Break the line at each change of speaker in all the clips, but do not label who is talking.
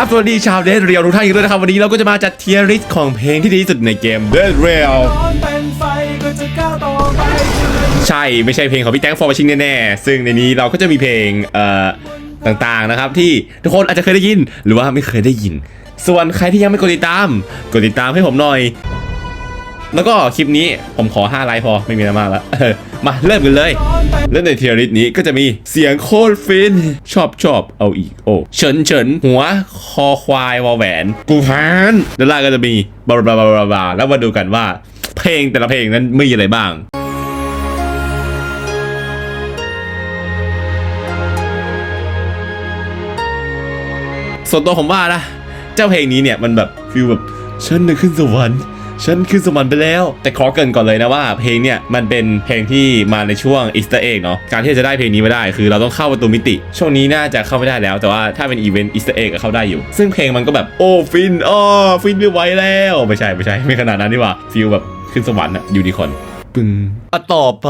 ราบสวัสดีชาวเด d เรียลทุกท่านอีกด้วยนะครับ วันนี้เราก็จะมาจัดเทียริสของเพลงที่ดีที่สุดในเกม Dead Rail
ร้อนเป็นไฟก็จะก้าวต่อไปจะไม่
ใช่ไม่ใช่เพลงของพี่แตงฟอร์มชิงแน่ๆ ซึ่งในนี้เราก็จะมีเพลงเอ่อต่างๆนะครับ ที่ทุกคนอาจจะเคยได้ยินหรือว่าไม่เคยได้ยิน ส่วนใครที่ยังไม่กดติดตาม กดติดตามให้ผมหน่อย แล้วก็คลิปนี้ผมขอ 5 ไลค์พอไม่มีอะไรมากแล้วมาเริ่มกันเลย
เป็น
และในเทียริสนี้ก็จะมีเสียงโคตรฟิน ชอบชอบเอาอีกโอ้เฉินเฉินหัวคอควายวอแหวน กูพานด้านล่างก็จะมีบลาบลาบลาบลาบลาแล้วมาดูกันว่า เพลงแต่ละเพลงนั้นมีอะไรบ้างส่วนตัวผมว่านะ เจ้าเพลงนี้เนี่ยมันแบบฟิลแบบฉันน่ะขึ้นสวรรค์ ฉันขึ้นสวรรค์ไปแล้ว แต่ขอเกรินก่อนเลยนะว่าเพลงเนี่ยมันเป็นเพลงที่มาในช่วงอีสเตอร์เอ็กเนาะการที่จะได้เพลงนี้มาได้ คือเราต้องเข้าประตูมิติ ช่วงนี้น่าจะเข้าไม่ได้แล้ว แต่ว่าถ้าเป็นอีเวนต์อีสเตอร์เอ็กเข้าได้อยู่ ซึ่งเพลงมันก็แบบโอ้ฟินอ้อฟินไม่ไหวแล้วไม่ใช่ไม่ใช่ไม่ขนาดนั้นนี่หว่าฟิลแบบขึ้นสวรรค์อะยูนิคอร์นปึ้งอะต่อไป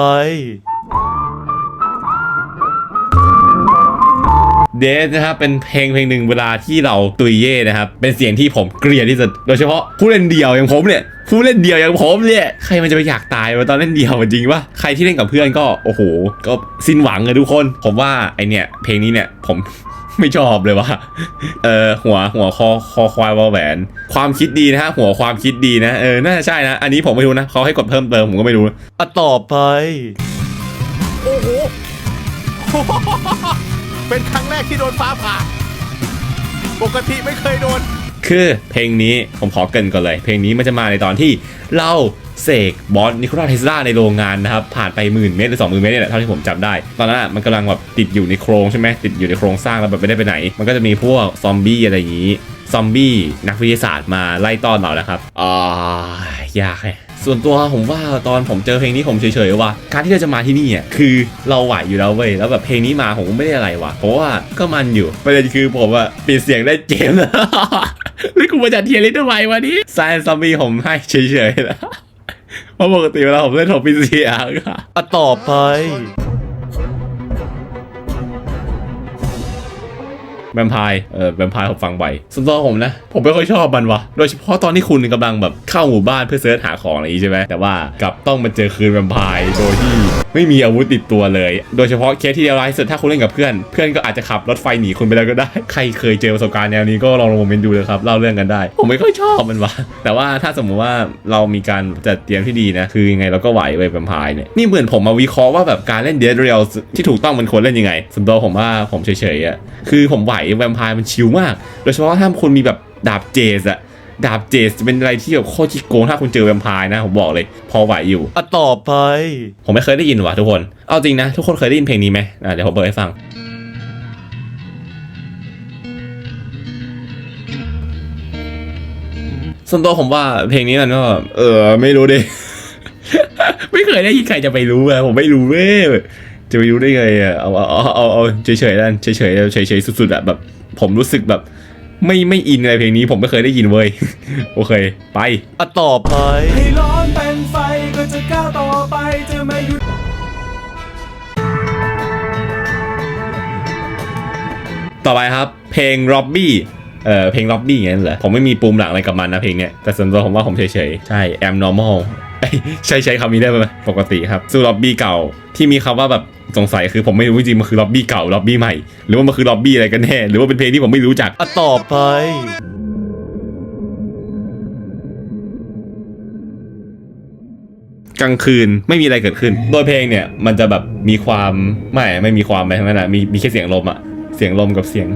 เดทนะครับเป็นเพลงเพลงหนึ่งเวลาที่เราตุยเย่นะครับ เป็นเสียงที่ผมเกลียดที่สุด โดยเฉพาะผู้เล่นเดียวอย่างผมเนี่ย ผู้เล่นเดียวอย่างผมเนี่ยใครมันจะไปอยากตายวะตอนเล่นเดียวจริงวะใครที่เล่นกับเพื่อนก็โอ้โห ก็สิ้นหวังเลยทุกคน ผมว่าไอเนี่ยเพลงนี้เนี่ยผมไม่ชอบเลยว่าเออหัวหัวคอคอควายวอลแหวน ความคิดดีนะฮะหัวความคิดดีนะเออน่าจะใช่นะ อันนี้ผมไม่รู้นะเขาให้กดเพิ่มเติมผมก็ไม่รู้อะต่อไป
โอ้โห เป็นครั้งแรกที่โดนฟ้าผ่า ปกติไม่เคยโดน
คือเพลงนี้ผมขอเกินก่อนเลย เพลงนี้มันจะมาในตอนที่เราเสกบอสนิโคลาเทสลาในโรงงานนะครับ ผ่านไปหมื่นเมตรหรือสองหมื่นเมตรเนี่ยแหละเท่าที่ผมจำได้ ตอนนั้นมันกำลังแบบติดอยู่ในโครงใช่ไหมติดอยู่ในโครงสร้างแล้วแบบไม่ได้ไปไหน มันก็จะมีพวกซอมบี้อะไรอย่างนี้ ซอมบี้นักวิทยาศาสตร์มาไล่ต้อนเราแล้วครับอ่ายากเลย ส่วนตัวผมว่าตอนผมเจอเพลงนี้ผมเฉยๆว่าการที่เราจะมาที่นี่อะคือเราไหวอยู่แล้วเว้ยแล้วแบบเพลงนี้มาผมก็ไม่ได้อะไรว่ะเพราะว่าก็มันอยู่ประเด็นคือผมอะปิดเสียงได้เจมส์แล้วแล้วกูมาจัดเทียร์ลิสทำไมวะนี่ซายซอมบี้ผมให้เฉยๆนะเพราะปกติเวลาผมเล่นผมปิดเสียงอะอะต่อไป แวมไพร์เออแวมไพร์ผมฟังบ่อยส่วนตัวผมนะ ผมไม่ค่อยชอบมันวะโดยเฉพาะตอนที่คุณกำลังแบบเข้าหมู่บ้านเพื่อเสิร์ชหาของอะไรอย่างนี้ใช่ไหมแต่ว่ากลับต้องมาเจอคืนแวมไพร์โดยที่ไม่มีอาวุธติดตัวเลย โดยเฉพาะเคสที่เดียวร้ายที่สุดถ้าคุณเล่นกับเพื่อน เพื่อนก็อาจจะขับรถไฟหนีคุณไปแล้วก็ได้ ใครเคยเจอประสบการณ์แนวนี้ก็ลองลงมเมนต์ดูเลยครับเล่าเรื่องกันได้ ผมไม่ค่อยชอบมันวะแต่ว่าถ้าสมมุติว่าเรามีการจัดเตรียมที่ดีนะ คือยังไงเราก็ไหวเว้ยแวมไพร์เนี่ยนี่เหมือนผมมาวิเคราะห์ว่าแบบการเล่นเด d เรียลที่ถูกต้องมันควรเล่นยังไงส่วนตัวผมว่าผมเฉยๆอะคือผมไหวแวมไพร์มันชิลมาก โดยเฉพาะถ้าคุณมีแบบดาบเจสอะดาบเจสจะเป็นอะไรที่แบบโคตรขี้โกงถ้าคุณเจอแวมไพร์นะผมบอกเลย พอไหวอยู่อะต่อไป ผมไม่เคยได้ยินว่ะทุกคน เอาจริงนะ ทุกคนเคยได้ยินเพลงนี้ไหมอะเดี๋ยวผมเปิดให้ฟัง ส่วนตัวผมว่าเพลงนี้มันก็เออไม่รู้ดิ ไม่เคยได้ยินใครจะไปรู้อะผมไม่รู้เว้ย จะไปรู้ได้ไงอะเอาเอาเอาเอาเอาเฉยเฉยๆนั่นเฉยเฉยๆเฉยเฉยๆสุดๆอะแบบ ผมรู้สึกแบบ ไม่ไม่อินอะไรเพลงนี้ผมไม่เคยได้ยินเว้ยโอเค ไปอะต่อไป
ให้ร้อนเป็นไฟก็จะก้าวต่อไปจะไม่หยุด
ต่อไปครับ เพลง Robbie เอ่อเพลง Robbie อย่างนั้นเหรอผมไม่มีปูมหลังอะไรกับมันนะเพลงเนี้ยแต่ส่วนตัวผมว่าผมเฉยๆใช่ am normal เอ้ยใช้ใช้คำนี้ได้ไหมปกติครับ สู้ Robbie เก่าที่มีคำว่าแบบ สงสัยคือผมไม่รู้จริงๆมันคือ Robbie เก่า Robbie ใหม่ หรือว่ามันคือ Robbie อะไรกันแน่ หรือว่าเป็นเพลงที่ผมไม่รู้จักอะต่อไปกลางคืนไม่มีอะไรเกิดขึ้น โดยเพลงเนี่ยมันจะแบบมีความไม่ไม่มีความไปทั้งนั้นนะมีมีแค่เสียงลมอะเสียงลมกับเสียง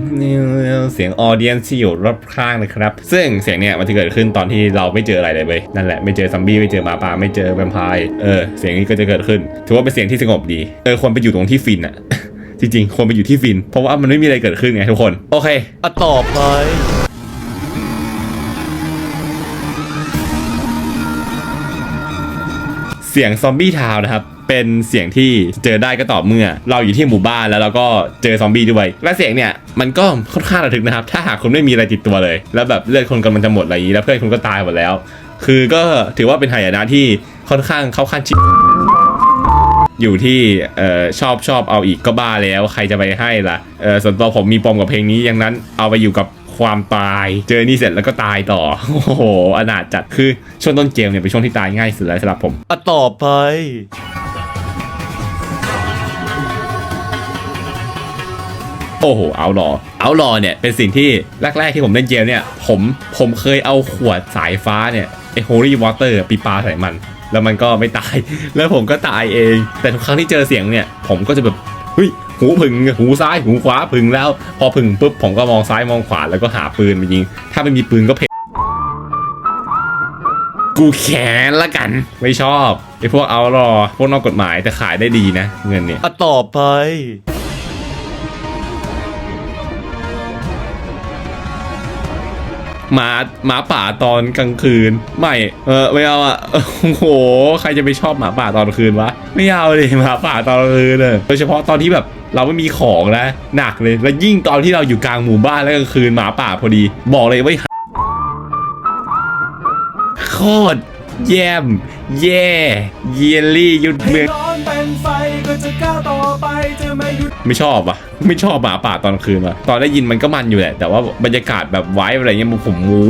เสียงออเดียนที่อยู่รอบข้างนะครับ ซึ่งเสียงเนี่ยมันจะเกิดขึ้นตอนที่เราไม่เจออะไรเลยเว้ยนั่นแหละไม่เจอซัมบี้ไม่เจอหมาป่าไม่เจอแวมไพร์เออเสียงนี้ก็จะเกิดขึ้นถือว่าเป็นเสียงที่สงบดีเออควรไปอยู่ตรงที่ฟินอะจริงๆควรไปอยู่ที่ฟิน เพราะว่ามันไม่มีอะไรเกิดขึ้นไงทุกคน โอเคอะต่อไปเสียงซอมบี้ทาวน์นะครับ เป็นเสียงที่เจอได้ก็ต่อเมื่อ เราอยู่ที่หมู่บ้านแล้วเราก็เจอซอมบี้ด้วย และเสียงเนี่ยมันก็ค่อนข้างระทึกนะครับ ถ้าหากคุณไม่มีอะไรติดตัวเลย แล้วแบบเลือดคนกำลังจะหมดอะไรอย่างนี้แล้วเพื่อนคุณก็ตายหมดแล้ว คือก็ถือว่าเป็นหายนะที่ค่อนข้างเข้าขั้นชิอยู่ที่ออชอบชอบเอาอีกก็บ้าแล้ว ใครจะไปให้ล่ะส่วนตัวผมมีปมกับเพลงนี้อย่างนั้นเอาไปอยู่กับความตายเจอนี่เสร็จแล้วก็ตายต่อ โอ้โหอนาถจัดคือช่วงต้นเกมเนี่ยเป็นช่วงที่ตายง่ายสุดแล้วสำหรับผม
อะต่อไป
โอ้โหเอาหล่อเอาหล่อเนี่ยเป็นสิ่งที่แรกๆที่ผมเล่นเกมเนี่ย ผมผมเคยเอาขวดสายฟ้าเนี่ยไอโฮลี่วอเตอร์ปีปาใส่มัน แล้วมันก็ไม่ตาย แล้วผมก็ตายเอง แต่ทุกครั้งที่เจอเสียงเนี่ย ผมก็จะแบบเฮ้ยหูผึ่งหูซ้ายหูขวาผึ่งแล้ว พอผึ่งปุ๊บผมก็มองซ้ายมองขวาแล้วก็หาปืนมายิง ถ้าไม่มีปืนก็เพกูแขนละกัน ไม่ชอบไอพวกเอาหลอพวกนอกกฎหมายแต่ขายได้ดีนะ เงินเนี่ย
อต่อไป
หมาหมาป่าตอนกลางคืน ไม่เออไม่เอาอะโอ้โห ใครจะไปชอบหมาป่าตอนคืนวะไม่เอาเลยหมาป่าตอนกลางคืนเลยโดยเฉพาะตอนที่แบบเราไม่มีของนะหนักเลยแล้วยิ่งตอนที่เราอยู่กลางหมู่บ้านแล้วกลางคืนหมาป่าพอดี บอกเลยว่าโคตรแย่มแย่เยลลี่ยุดเมือง
ไฟก็จะก้าวต่อไปจะไม่หยุด
ไม่ชอบอะ ไม่ชอบหมาป่าตอนกลางคืนอะตอนได้ยินมันก็มันอยู่แหละ แต่ว่าบรรยากาศแบบไว้อะไรเงี้ยมันผมหมู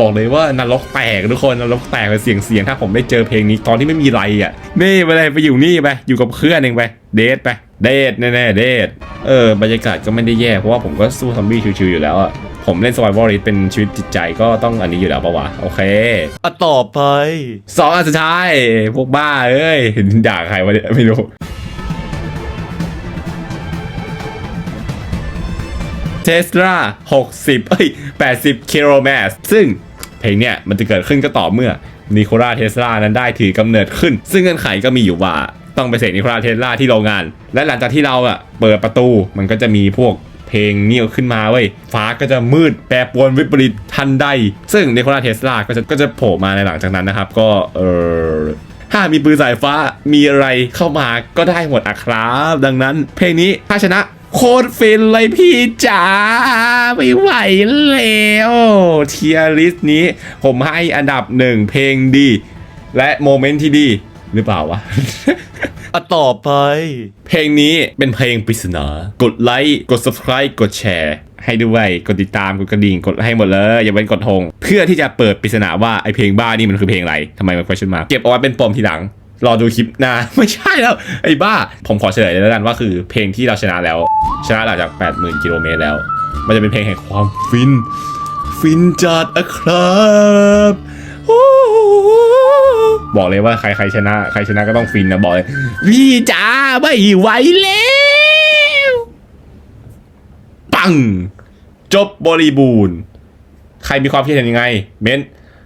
บอกเลยว่านรกแตกทุกคนนรกแตกเป็นเสียงเสียงถ้าผมได้เจอเพลงนี้ตอนที่ไม่มีไรอะนี่ไปเลยไปอยู่นี่ไปอยู่กับเพื่อนเองไปเดทไปเดทแน่ๆเดทเออบรรยากาศก็ไม่ได้แย่เพราะว่าผมก็สู้ซอมบี้ชิวๆอยู่แล้วอะผมเล่น survival r เป็นชีวิตจิตใจก็ต้องอันนี้อยู่แล้วปะวะ โอเค
อะต่อไป
สองอันสุดท้ายพวกบ้าเอ้ยด่าใครวะเนี่ยไม่รู้ เทสลา60 เอ้ย 80กิโลเมตรซึ่งเพลงเนี่ยมันจะเกิดขึ้นก็ต่อเมื่อนิโคลาเทสลานั้นได้ถือกำเนิดขึ้น ซึ่งเงื่อนไขก็มีอยู่ว่าต้องไปเสกนิโคลาเทสลาที่โรงงาน และหลังจากที่เราอะเปิดประตูมันก็จะมีพวกเพลงนี้ขึ้นมาเว้ย ฟ้าก็จะมืดแปรปรวนวิปริตทันใด ซึ่งนิโคลาเทสลาก็จะก็จะโผล่มาในหลังจากนั้นนะครับ ก็เออถ้ามีปืนสายฟ้ามีอะไรเข้ามาก็ได้หมดอะครับ ดังนั้นเพลงนี้ถ้าชนะ โคตรฟินเลยพี่จ๋าไม่ไหวแล้วเทียริสนี้ผมให้อันดับหนึ่งเพลงดี และโมเมนต์ที่ดี หรือเปล่าวะ
อะต่อไป
เพลงนี้เป็นเพลงปริศนากดไลค์กด subscribe กดแชร์ ให้ด้วยกดติดตามกดกระดิ่งกดให้หมดเลย อย่าเป็นกดธงเพื่อที่จะเปิดปริศนาว่าไอเพลงบ้านี่มันคือเพลงอะไรทำไมมัน question mark เก็บเอาไว้เป็นปมทีหลัง รอดูคลิปหน้า ไม่ใช่แล้ว ไอ้บ้า ผมขอเฉลยเลยแล้วกันว่าคือเพลงที่เราชนะแล้ว ชนะหลังจาก 80,000กิโลเมตรแล้ว มันจะเป็นเพลงแห่งความฟิน ฟินจัดอะครับบอกเลยว่าใครใครชนะ ใครชนะก็ต้องฟินนะบอกเลยพี่จ๋าไม่ไหวแล้วปัง จบบริบูรณ์ ใครมีความคิดเห็นยังไง เม้น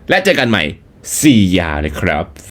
และเจอกันใหม่สี่ยาเลยครับ